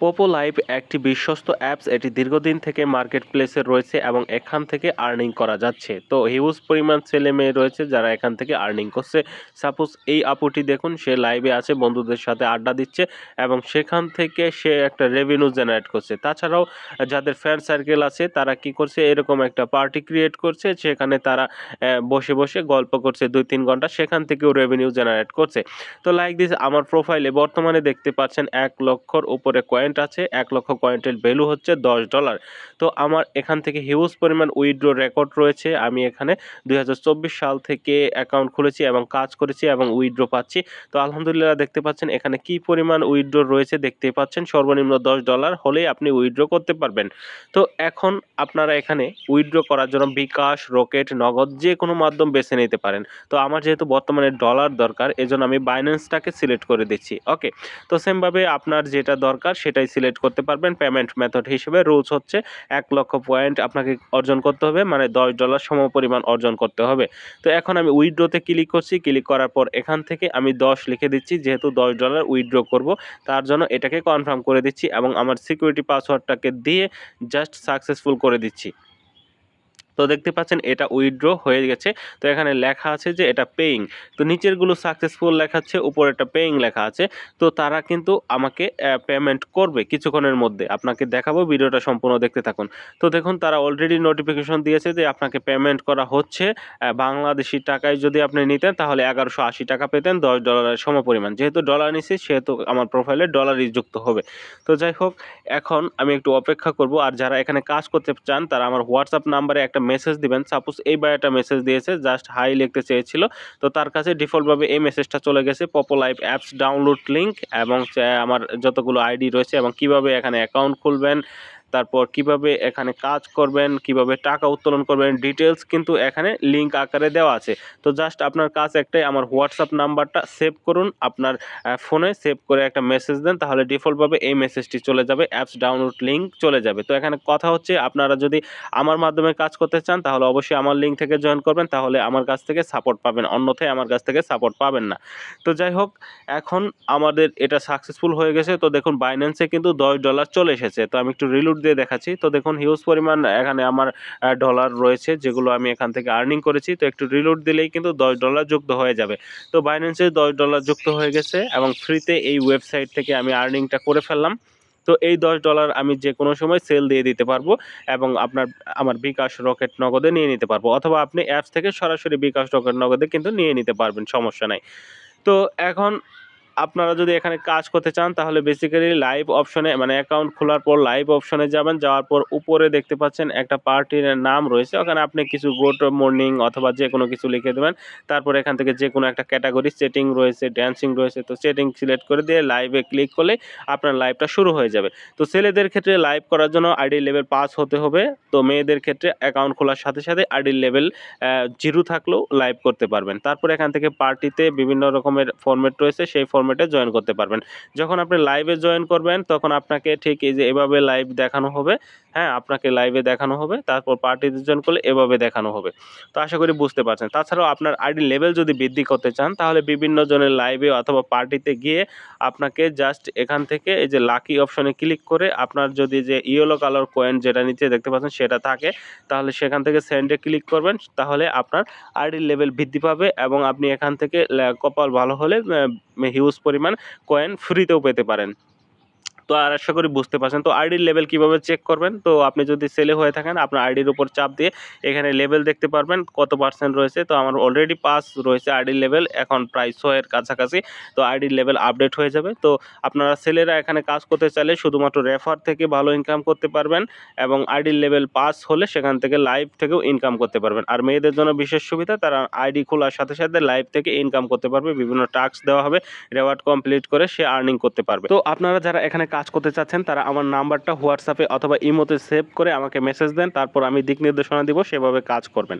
পোপো live একটি বিশ্বস্ত apps এটি দীর্ঘদিন থেকে মার্কেট প্লেসে রয়েছে এবং এখান থেকে আর্নিং করা যাচ্ছে। তো হিউজ পরিমাণ ছেলে মেয়ে রয়েছে যারা এখান থেকে আর্নিং করছে। সাপোজ এই আপুটি দেখুন, সে লাইভে আছে, বন্ধুদের সাথে আড্ডা দিচ্ছে এবং সেখান থেকে সে একটা রেভিনিউ জেনারেট করছে। তাছাড়াও যাদের ফ্রেন্ড সার্কেল আছে, তারা কি করছে, এরকম একটা পার্টি ক্রিয়েট করছে, সেখানে তারা বসে বসে গল্প করছে দুই তিন ঘণ্টা, সেখান থেকেও রেভিনিউ জেনারেট করছে। তো লাইক দিস আমার প্রোফাইলে বর্তমানে দেখতে পাচ্ছেন এক লক্ষর উপরে কয়েন্ট আছে, এক লক্ষ কয়েন্টের ভ্যালু হচ্ছে দশ ডলার তো আমার এখান থেকে হিউজ পরিমাণ উইথড্র রেকর্ড রয়েছে। আমি এখানে দু হাজার চব্বিশ সাল থেকে অ্যাকাউন্ট খুলেছি এবং কাজ করেছি এবং উইথড্র পাচ্ছি। তো আলহামদুলিল্লাহ দেখতে পাচ্ছেন এখানে কি পরিমাণ উইথড্র রয়েছে দেখতেই পাচ্ছেন। সর্বনিম্ন দশ ডলার হলেই আপনি উইথড্র করতে পারবেন। তো এখন আপনারা এখানে উইথড্র করার জন্য বিকাশ, রকেট, নগদ যে কোনো মাধ্যম বেছে নিতে পারেন। তো আমার যেহেতু বর্তমানে ডলার দরকার, এজন্য আমি বাইন্যান্সটাকে সিলেক্ট করে দিচ্ছি। ওকে তো সেমভাবে আপনার যেটা দরকার সেটাই সিলেক্ট করতে পারবেন। পেমেন্ট মেথড হিসেবে রুলস হচ্ছে এক লক্ষ পয়েন্ট আপনাকে অর্জন করতে হবে মানে দশ ডলার সম পরিমাণ অর্জন করতে হবে। তো এখন আমি উইড্রোতে ক্লিক করছি ক্লিক করার পর এখান থেকে আমি দশ লিখে দিচ্ছি, যেহেতু দশ ডলার উইড্রো করব, তার জন্য এটাকে কনফার্ম করে দিচ্ছি এবং আমার সিকিউরিটি পাসওয়ার্ডটাকে দিয়ে জাস্ট সাকসেসফুল করে দিচ্ছি। তো দেখতে পাচ্ছেন এটা উইথড্র হয়ে গেছে। তো এখানে লেখা আছে যে এটা পেইং তো নিচেরগুলো সাকসেসফুল লেখাচ্ছে উপরেটা পেইং লেখা আছে। তো তারা কিন্তু আমাকে পেমেন্ট করবে কিছুক্ষণের মধ্যে। আপনাকে দেখাবো, ভিডিওটা সম্পূর্ণ দেখতে থাকুন। তো দেখুন, তারা অলরেডি নোটিফিকেশন দিয়েছে যে আপনাকে পেমেন্ট করা হচ্ছে। বাংলাদেশি টাকায় যদি আপনি নিতেন, তাহলে এগারোশো আশি টাকা পেতেন, দশ ডলারের সমপরিমাণ যেহেতু ডলার নিছি, সেহেতু আমার প্রোফাইলে ডলারই যুক্ত হবে। তো যাই হোক, এখন আমি একটু অপেক্ষা করব। আর যারা এখানে কাজ করতে চান, তারা আমার হোয়াটসঅ্যাপ নাম্বারে একটা মেসেজ দিবেন। সাপোজ এই একটা মেসেজ দিয়েছে জাস্ট হাই লিখতে চেয়েছিল, তো তার কাছে ডিফল্টভাবে এই মেসেজটা চলে গেছে Poppo live apps download link এবং আমার যতগুলো আইডি রয়েছে এবং কীভাবে এখানে অ্যাকাউন্ট খুলবেন তারপর কীভাবে এখানে কাজ করবেন, কীভাবে টাকা উত্তোলন করবেন ডিটেলস কিন্তু এখানে লিঙ্ক আকারে দেওয়া আছে। তো জাস্ট আপনার কাজ একটাই, আমার হোয়াটসঅ্যাপ নাম্বারটা সেভ করুন, আপনার ফোনে সেভ করে একটা মেসেজ দেন, তাহলে ডিফল্টভাবে এই মেসেজটি চলে যাবে অ্যাপস ডাউনলোড লিঙ্ক চলে যাবে। তো এখানে কথা হচ্ছে, আপনারা যদি আমার মাধ্যমে কাজ করতে চান, তাহলে অবশ্যই আমার লিঙ্ক থেকে জয়েন করবেন, তাহলে আমার কাছ থেকে সাপোর্ট পাবেন, অন্যথায় আমার কাছ থেকে সাপোর্ট পাবেন না। তো যাই হোক, এখন আমাদের এটা সাকসেসফুল হয়ে গেছে, তো দেখুন বাইন্যান্সে কিন্তু দশ ডলার চলে এসেছে। তো আমি একটু রিলুট দিয়ে দেখাচ্ছি। তো দেখুন হিউজ পরিমাণ এখানে আমার ডলার রয়েছে, যেগুলো আমি এখান থেকে আর্নিং করেছি। তো একটু রিলোড দিলেই কিন্তু দশ ডলার যুক্ত হয়ে যাবে। তো বাইন্যান্সে দশ ডলার যুক্ত হয়ে গেছে এবং ফ্রিতে এই ওয়েবসাইট থেকে আমি আর্নিংটা করে ফেললাম। তো এই দশ ডলার আমি যে কোনো সময় সেল দিয়ে দিতে পারব এবং আপনার, আমার বিকাশ রকেট নগদে নিয়ে নিতে পারব। অথবা আপনি অ্যাপস থেকে সরাসরি বিকাশ রকেট নগদে কিন্তু নিয়ে নিতে পারবেন, সমস্যা নাই। তো এখন আপনারা যদি এখানে কাজ করতে চান, তাহলে বেসিক্যালি লাইভ অপশনে মানে অ্যাকাউন্ট খোলার পর লাইভ অপশনে যাবেন। যাওয়ার পর উপরে দেখতে পাচ্ছেন একটা পার্টির নাম রয়েছে। ওখানে আপনি কিছু গুড মর্নিং অথবা যে কোনো কিছু লিখে দেবেন। তারপর এখান থেকে যে কোনো একটা ক্যাটাগরি সেটিং রয়েছে ড্যান্সিং রয়েছে, তো সেটিং সিলেক্ট করে দিয়ে লাইভে ক্লিক করলে আপনার লাইভটা শুরু হয়ে যাবে। তো ছেলেদের ক্ষেত্রে লাইভ করার জন্য আইডি লেভেল পাস হতে হবে। তো মেয়েদের ক্ষেত্রে অ্যাকাউন্ট খোলার সাথে সাথে আইডি লেভেল জিরো থাকলেও লাইভ করতে পারবেন। তারপর এখান থেকে পার্টিতে বিভিন্ন রকমের ফরম্যাট রয়েছে। সেই ফরম্যাটে জয়েন করতে পারবেন। যখন আপনি লাইভে জয়েন করবেন, তখন আপনাকে ঠিক এই যে এভাবে লাইভ দেখানো হবে হ্যাঁ আপনাকে লাইভে দেখানো হবে, তারপর পার্টিতে জয়েন করলে এভাবে দেখানো হবে। তো আশা করি বুঝতে পারছেন। তাছাড়াও আপনার আইডি লেভেল যদি বৃদ্ধি করতে চান, তাহলে বিভিন্ন জনের লাইভে অথবা পার্টিতে গিয়ে আপনাকে জাস্ট এখান থেকে এই যে লাকি অপশনে ক্লিক করে আপনার যদি যে ইয়েলো কালার কয়েন যেটা নিচে দেখতে পাচ্ছেন সেটা থাকে, তাহলে সেখান থেকে সেন্ডে ক্লিক করবেন, তাহলে আপনার আইডি লেভেল বৃদ্ধি পাবে এবং আপনি এখান থেকে কপাল ভালো হলে হিউজ পরিমাণ কয়েন ফ্রিতেও পেতে পারেন। তো আর আশা করি বুঝতে পারছেন। তো আইডির লেভেল কীভাবে চেক করবেন? তো আপনি যদি সেলে হয়ে থাকেন, আপনার আইডির উপর চাপ দিয়ে এখানে লেভেল দেখতে পারবেন, কত পার্সেন্ট রয়েছে। তো আমার অলরেডি পাস রয়েছে আইডির লেভেল, এখন প্রায় ছয়ের কাছাকাছি। তো আইডির লেভেল আপডেট হয়ে যাবে। তো আপনারা সেলেরা এখানে কাজ করতে চাইলে শুধুমাত্র রেফার থেকে ভালো ইনকাম করতে পারবেন এবং আইডির লেভেল পাস হলে সেখান থেকে লাইভ থেকেও ইনকাম করতে পারবেন। আর মেয়েদের জন্য বিশেষ সুবিধা, তারা আইডি খোলার সাথে সাথে লাইভ থেকে ইনকাম করতে পারবে। বিভিন্ন টাস্ক দেওয়া হবে রেওয়ার্ড কমপ্লিট করে সে আর্নিং করতে পারবে। তো আপনারা যারা এখানে কাজ করতে চাচ্ছেন, তারা আমার নাম্বারটা হোয়াটসঅ্যাপে অথবা ইমোতে সেভ করে আমাকে মেসেজ দেন, তারপর আমি দিক নির্দেশনা দিব, সেভাবে কাজ করবেন।